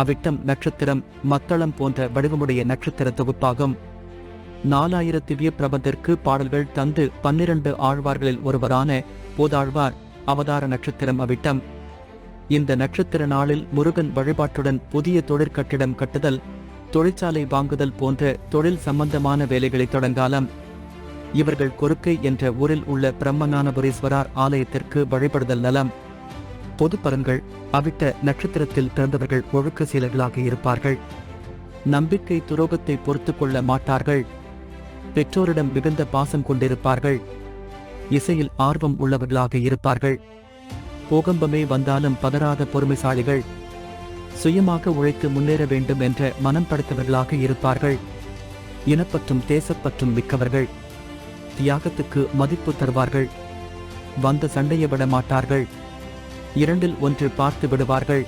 அவிட்டம் நட்சத்திரம் மத்தளம் போன்ற வடிவமுடைய நட்சத்திர தொகுப்பாகும். நாலாயிர திவ்ய பிரபந்திற்கு பாடல்கள் தந்து பன்னிரண்டு ஆழ்வார்களில் ஒருவரான போதாழ்வார் அவதார நட்சத்திரம் அவிட்டம். இந்த நட்சத்திர நாளில் முருகன் வழிபாட்டுடன் புதிய தொழிற்கட்டிடம் கட்டுதல் தொழிற்சாலை வாங்குதல் போன்ற தொழில் சம்பந்தமான வேலைகளை தொடங்காலம். இவர்கள் கொருக்கை என்ற ஊரில் உள்ள பிரம்மஞானபுரீஸ்வரர் ஆலயத்திற்கு வழிபடுதல் நலம். பொது பலன்கள் அவிட்ட நட்சத்திரத்தில் பிறந்தவர்கள் ஒழுக்க சீலர்களாக இருப்பார்கள். நம்பிக்கை துரோகத்தை பொறுத்து கொள்ள மாட்டார்கள். பெற்றோரிடம் மிகுந்த பாசம் கொண்டிருப்பார்கள். இசையில் ஆர்வம் உள்ளவர்களாக இருப்பார்கள். பூகம்பமே வந்தாலும் பதறாத பொறுமைசாலிகள். சுயமாக உழைத்து முன்னேற வேண்டும் என்ற மனம் படைத்தவர்களாக இருப்பார்கள். இனப்பற்றும் தேசப்பற்றும் மிக்கவர்கள். தியாகத்துக்கு மதிப்பு தருவார்கள். வந்த சண்டையை விட மாட்டார்கள் இரண்டில் ஒன்று பார்த்து விடுவார்கள்.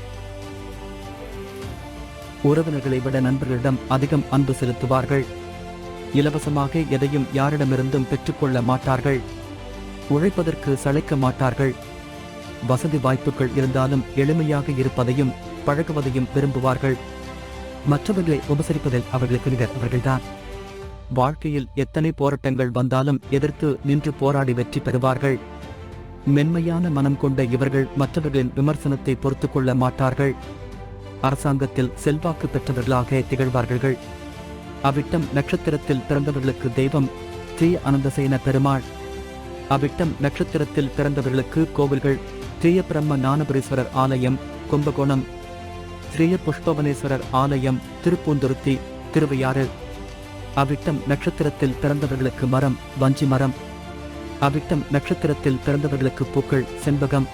உறவினர்களை விட நண்பர்களிடம் அதிகம் அன்பு செலுத்துவார்கள். இலவசமாக எதையும் யாரிடமிருந்தும் பெற்றுக்கொள்ள மாட்டார்கள். உழைப்பதற்கு சளைக்க மாட்டார்கள். வசதி வாய்ப்புகள் இருந்தாலும் எளிமையாக இருப்பதையும் பழகுவதையும் விரும்புவார்கள். மற்றவர்களை உபசரிப்பதில் அவர்களுக்கு நிகர் அவர்கள்தான். வாழ்க்கையில் எத்தனை போராட்டங்கள் வந்தாலும் எதிர்த்து நின்று போராடி வெற்றி பெறுவார்கள். மென்மையான மனம் கொண்ட இவர்கள் மற்றவர்களின் விமர்சனத்தை பொறுத்து கொள்ள மாட்டார்கள். அரசாங்கத்தில் செல்வாக்கு பெற்றவர்களாக திகழ்வார்கள் அவ்விட்டம் நட்சத்திரத்தில் பிறந்தவர்களுக்கு தெய்வம் ஸ்ரீ அனந்தசேன பெருமாள். அவ்விட்டம் நட்சத்திரத்தில் பிறந்தவர்களுக்கு கோவில்கள் ஸ்ரீய பிரம்ம ஞானபுரீஸ்வரர் ஆலயம் கும்பகோணம். ஸ்ரீய புஷ்பவனேஸ்வரர் ஆலயம் திருப்பூந்துருத்தி திருவையாறு. அவ்விட்டம் நட்சத்திரத்தில் பிறந்தவர்களுக்கு மரம் வஞ்சி மரம். அவிட்டம் நட்சத்திரத்தில் பிறந்தவர்களுக்கு பூக்கள் செண்பகம்